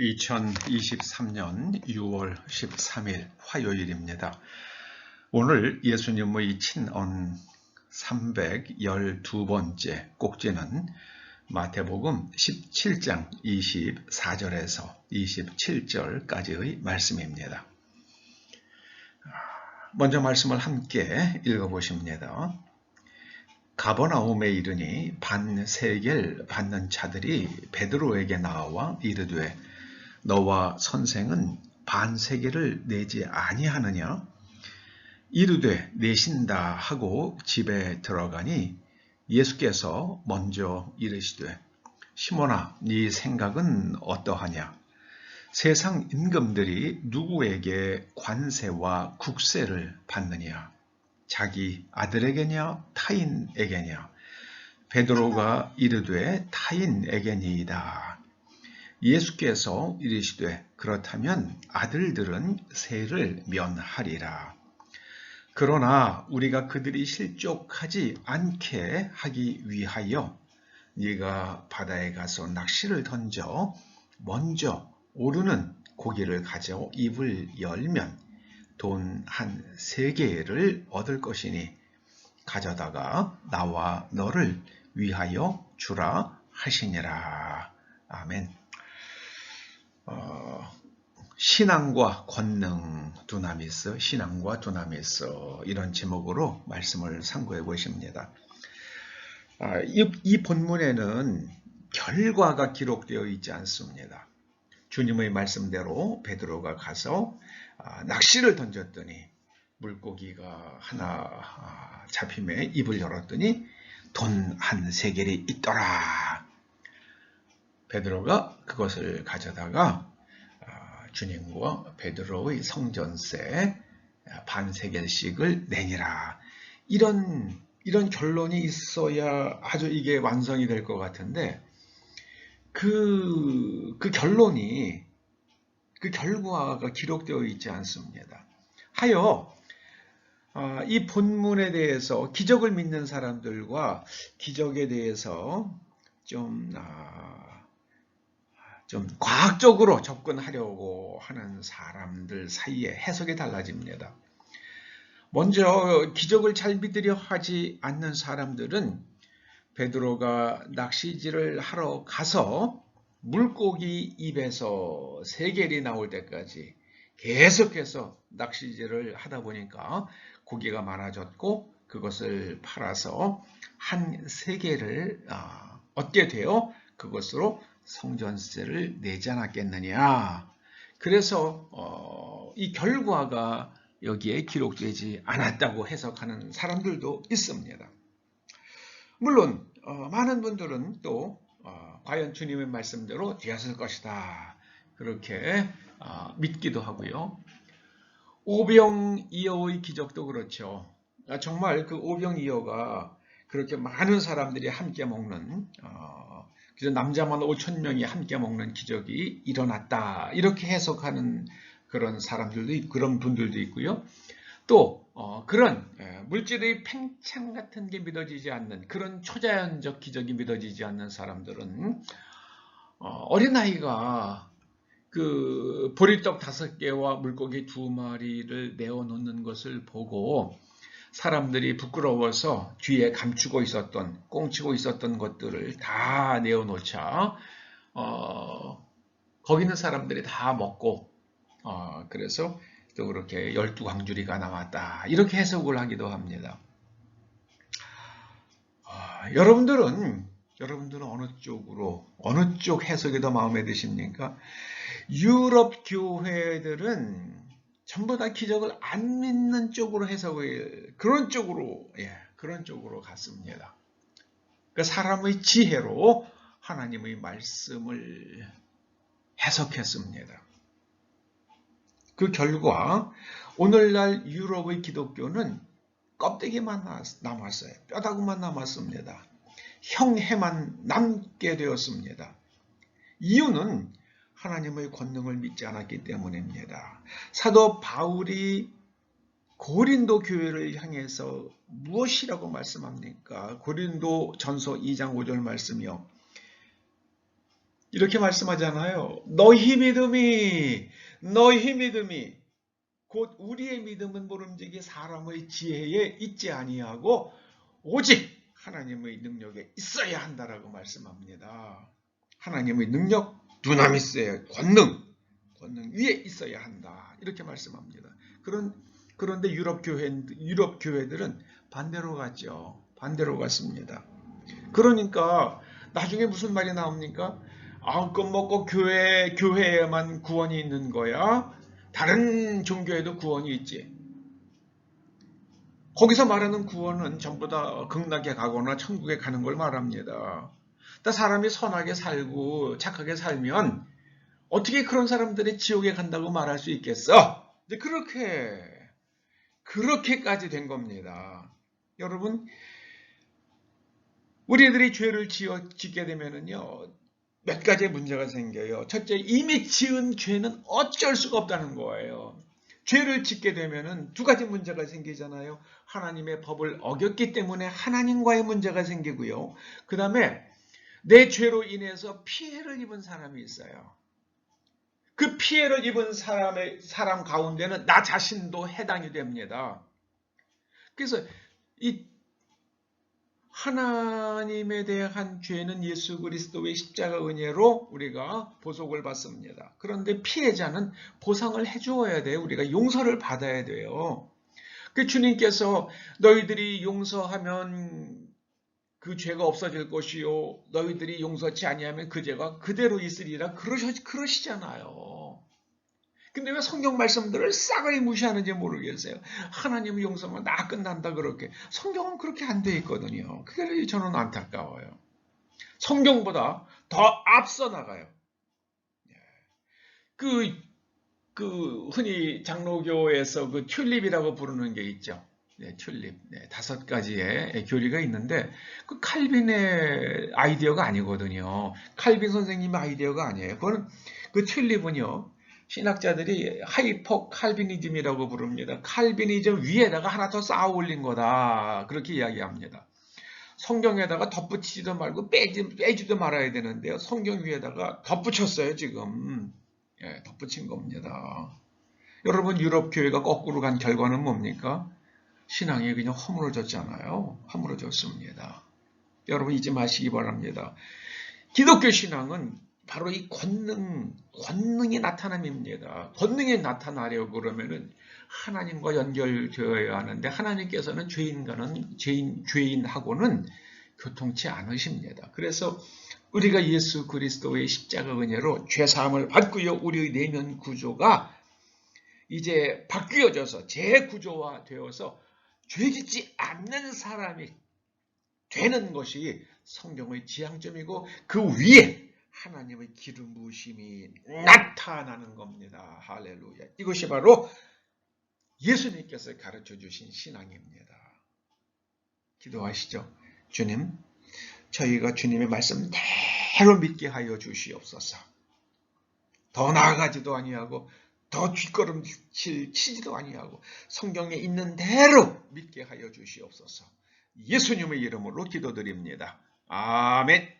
2023년 6월 13일 화요일입니다. 오늘 예수님의 친언 312번째 꼭지는 마태복음 17장 24절에서 27절까지의 말씀입니다. 먼저 말씀을 함께 읽어보십니다. 가버나움에 이르니 반세겔 받는 자들이 베드로에게 나와 이르되 너와 선생은 반세계를 내지 아니하느냐? 이르되 내신다 하고 집에 들어가니 예수께서 먼저 이르시되 시몬아 네 생각은 어떠하냐? 세상 임금들이 누구에게 관세와 국세를 받느냐? 자기 아들에게냐 타인에게냐? 베드로가 이르되 타인에게니이다. 예수께서 이르시되 그렇다면 아들들은 세를 면하리라. 그러나 우리가 그들이 실족하지 않게 하기 위하여 네가 바다에 가서 낚시를 던져 먼저 오르는 고기를 가져 입을 열면 돈 한 세 개를 얻을 것이니 가져다가 나와 너를 위하여 주라 하시니라. 아멘. 어, 신앙과 권능 두나미스, 신앙과 두나미스 이런 제목으로 말씀을 상고해 보십니다. 아, 이, 이 본문에는 결과가 기록되어 있지 않습니다. 주님의 말씀대로 베드로가 가서 아, 낚시를 던졌더니 물고기가 하나 아, 잡힘에 입을 열었더니 돈 한 세겔이 있더라. 베드로가 그것을 가져다가 아, 주님과 베드로의 성전세 반세겔씩을 내니라. 이런 이런 결론이 있어야 아주 이게 완성이 될 것 같은데 그, 그 결론이 그 결과가 기록되어 있지 않습니다. 하여 아, 이 본문에 대해서 기적을 믿는 사람들과 기적에 대해서 좀 아, 좀 과학적으로 접근하려고 하는 사람들 사이에 해석이 달라집니다. 먼저 기적을 잘 믿으려 하지 않는 사람들은 베드로가 낚시질을 하러 가서 물고기 입에서 세겔이 나올 때까지 계속해서 낚시질을 하다 보니까 고기가 많아졌고 그것을 팔아서 한 세계를 아, 얻게 되어 그것으로 성전세를 내지 않았겠느냐. 그래서 어, 이 결과가 여기에 기록되지 않았다고 해석하는 사람들도 있습니다. 물론 어, 많은 분들은 또 어, 과연 주님의 말씀대로 되었을 것이다. 그렇게 어, 믿기도 하고요. 오병이어의 기적도 그렇죠. 아, 정말 그 오병이어가 그렇게 많은 사람들이 함께 먹는 어, 그래서 남자만 5천 명이 함께 먹는 기적이 일어났다. 이렇게 해석하는 그런 사람들도 그런 분들도 있고요. 또 어, 그런 예, 물질의 팽창 같은 게 믿어지지 않는 그런 초자연적 기적이 믿어지지 않는 사람들은 어, 린아이가 그 보리떡 다섯 개와 물고기 두 마리를 내어 놓는 것을 보고 사람들이 부끄러워서 뒤에 감추고 있었던 꽁치고 있었던 것들을 다 내어놓자 어, 거기 있는 사람들이 다 먹고 어, 그래서 또 그렇게 열두 광주리가 나왔다 이렇게 해석을 하기도 합니다. 어, 여러분들은 여러분들은 어느 쪽으로 어느 쪽 해석이 더 마음에 드십니까? 유럽 교회들은 전부 다 기적을 안 믿는 쪽으로 해석을 그런 쪽으로 예, 그런 쪽으로 갔습니다. 그 사람의 지혜로 하나님의 말씀을 해석했습니다. 그 결과 오늘날 유럽의 기독교는 껍데기만 남았어요. 뼈다구만 남았습니다. 형해만 남게 되었습니다. 이유는 하나님의 권능을 믿지 않았기 때문입니다. 사도 바울이 고린도 교회를 향해서 무엇이라고 말씀합니까? 고린도 전서 2장 5절 말씀이요. 이렇게 말씀하잖아요. 너희 믿음이 너희 믿음이 곧 우리의 믿음은 모름지기 사람의 지혜에 있지 아니하고 오직 하나님의 능력에 있어야 한다라고 말씀합니다. 하나님의 능력 두나미스의 권능 권능 위에 있어야 한다 이렇게 말씀합니다. 그런 그런데 유럽 교회 유럽 교회들은 반대로 갔죠. 반대로 갔습니다. 그러니까 나중에 무슨 말이 나옵니까? 아무것 먹고 교회 교회에만 구원이 있는 거야. 다른 종교에도 구원이 있지. 거기서 말하는 구원은 전부 다 극락에 가거나 천국에 가는 걸 말합니다. 또 사람이 선하게 살고 착하게 살면 어떻게 그런 사람들이 지옥에 간다고 말할 수 있겠어? 이제 그렇게 그렇게까지 된 겁니다. 여러분 우리들이 죄를 지어 짓게 되면은요 몇 가지 문제가 생겨요. 첫째 이미 지은 죄는 어쩔 수가 없다는 거예요. 죄를 짓게 되면은 두 가지 문제가 생기잖아요. 하나님의 법을 어겼기 때문에 하나님과의 문제가 생기고요. 그 다음에 내 죄로 인해서 피해를 입은 사람이 있어요. 그 피해를 입은 사람의 사람 가운데는 나 자신도 해당이 됩니다. 그래서 이 하나님에 대한 죄는 예수 그리스도의 십자가 은혜로 우리가 보속을 받습니다. 그런데 피해자는 보상을 해주어야 돼요. 우리가 용서를 받아야 돼요. 그 주님께서 너희들이 용서하면 그 죄가 없어질 것이요. 너희들이 용서치 아니하면 그 죄가 그대로 있으리라 그러시, 그러시잖아요. 근데 왜 성경 말씀들을 싸그리 무시하는지 모르겠어요. 하나님의 용서만 나 끝난다 그렇게. 성경은 그렇게 안 돼 있거든요. 그게 저는 안타까워요. 성경보다 더 앞서 나가요. 그, 그, 흔히 장로교에서 그 튤립이라고 부르는 게 있죠. 네, 튤립. 네, 다섯 가지의 교리가 있는데, 그 칼빈의 아이디어가 아니거든요. 칼빈 선생님의 아이디어가 아니에요. 그거는, 그 튤립은요, 신학자들이 하이퍼 칼비니즘이라고 부릅니다. 칼비니즘 위에다가 하나 더 쌓아 올린 거다. 그렇게 이야기합니다. 성경에다가 덧붙이지도 말고 빼지, 빼지도 말아야 되는데요. 성경 위에다가 덧붙였어요, 지금. 예, 덧붙인 겁니다. 여러분, 유럽 교회가 거꾸로 간 결과는 뭡니까? 신앙이 그냥 허물어졌잖아요. 허물어졌습니다. 여러분 잊지 마시기 바랍니다. 기독교 신앙은 바로 이 권능, 권능의 나타남입니다. 권능이 나타나려고 그러면은 하나님과 연결되어야 하는데 하나님께서는 죄인과는 죄인, 죄인하고는 교통치 않으십니다. 그래서 우리가 예수 그리스도의 십자가 은혜로 죄 사함을 받고요. 우리의 내면 구조가 이제 바뀌어져서 재구조화 되어서 죄짓지 않는 사람이 되는 것이 성경의 지향점이고 그 위에 하나님의 기름 부으심이 나타나는 겁니다. 할렐루야. 이것이 바로 예수님께서 가르쳐 주신 신앙입니다. 기도하시죠. 주님, 저희가 주님의 말씀대로 믿게 하여 주시옵소서. 더 나아가지도 아니하고 더 뒷걸음 치지도 아니하고 성경에 있는 대로 믿게 하여 주시옵소서. 예수님의 이름으로 기도드립니다. 아멘.